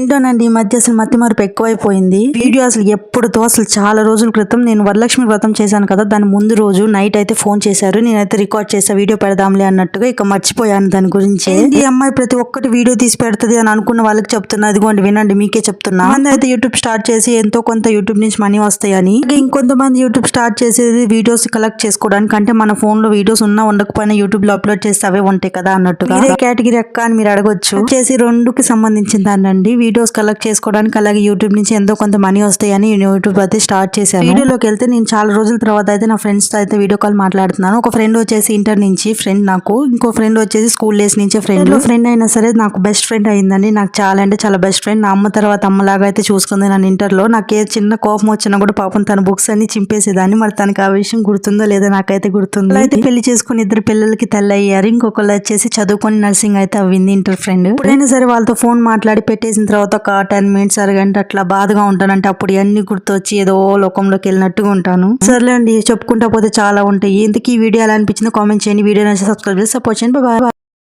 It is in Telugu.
ఏంటోనండి ఈ మధ్య అసలు మతి మరపు ఎక్కువైపోయింది. వీడియో అసలు ఎప్పుడుతో అసలు చాలా రోజుల క్రితం నేను వరలక్ష్మి వ్రతం చేశాను కదా దాని ముందు రోజు నైట్ అయితే ఫోన్ చేశారు. నేనైతే రికార్డ్ చేసా వీడియో పెడదాంలే అన్నట్టుగా ఇక మర్చిపోయాను దాని గురించి. ఈ అమ్మాయి ప్రతి ఒక్కటి వీడియో తీసి పెడుతుంది అని అనుకున్న వాళ్ళకి చెప్తున్నా అదిగోండి వినండి మీకే చెప్తున్నా. మంది అయితే యూట్యూబ్ స్టార్ట్ చేసి ఎంతో కొంత యూట్యూబ్ నుంచి మనీ వస్తాయని ఇంకా ఇంకొంతమంది యూట్యూబ్ స్టార్ట్ చేసేది వీడియోస్ కలెక్ట్ చేసుకోవడానికి అంటే మన ఫోన్లో వీడియోస్ ఉన్నా ఉండకపోయినా యూట్యూబ్లో అప్లోడ్ చేస్తే అవే ఉంటాయి కదా అన్నట్టుగా. ఇదే కేటగిరీ అక్క అని మీరు అడగొచ్చు. వచ్చేసి రెండుకి సంబంధించిన దానండి వీడియోస్ కలెక్ట్ చేసుకోవడానికి అలాగే యూట్యూబ్ నుంచి ఎంతో కొంత మనీ వస్తాయని నేను యూట్యూబ్ అయితే స్టార్ట్ చేశాను. వీడియోలోకి వెళ్తే నేను చాలా రోజుల తర్వాత అయితే నా ఫ్రెండ్స్తో అయితే వీడియో కాల్ మాట్లాడుతున్నాను. ఒక ఫ్రెండ్ వచ్చేసి ఇంటర్ నుంచి ఫ్రెండ్ నాకు ఇంకో ఫ్రెండ్ వచ్చేసి స్కూల్ డేస్ నుంచే ఫ్రెండ్. ఫ్రెండ్ అయినా సరే నాకు బెస్ట్ ఫ్రెండ్ అయిందండి. నాకు చాలా అంటే చాలా బెస్ట్ ఫ్రెండ్. నా అమ్మ తర్వాత అమ్మలాగా అయితే చూసుకుంది నన్ను ఇంటర్లో నాకు ఏ చిన్న కోపం వచ్చినా కూడా పాపం తన బుక్స్ అన్ని చింపేసేదాన్ని. మరి తనకి ఆ విషయం గుర్తుందో లేదో నాకైతే గుర్తుంది. అయితే పెళ్ళి చేసుకుని ఇద్దరు పిల్లలకి తల్లి అయ్యారు. ఇంకొకళ్ళు వచ్చేసి చదువుకొని నర్సింగ్ అయితే అవ్వింది ఇంటర్ ఫ్రెండ్. ఎప్పుడైనా సరే వాళ్ళతో ఫోన్ మాట్లాడి పెట్టేసిన తర్వాత ఒక టెన్ మినిట్స్ అరగంట అట్లా బాధగా ఉంటానంటే అప్పుడు ఇవన్నీ గుర్తొచ్చి ఏదో లోకంలోకి వెళ్ళినట్టుగా ఉంటాను. సర్లేండి చెప్పుకుంటా పోతే చాలా ఉంటాయి. ఎందుకు ఈ వీడియో ఎలా అనిపించిందో కామెంట్ చేయండి. వీడియో నచ్చితే సబ్స్క్రైబ్ చేసి సపోర్ట్ చేయండి. బాయ్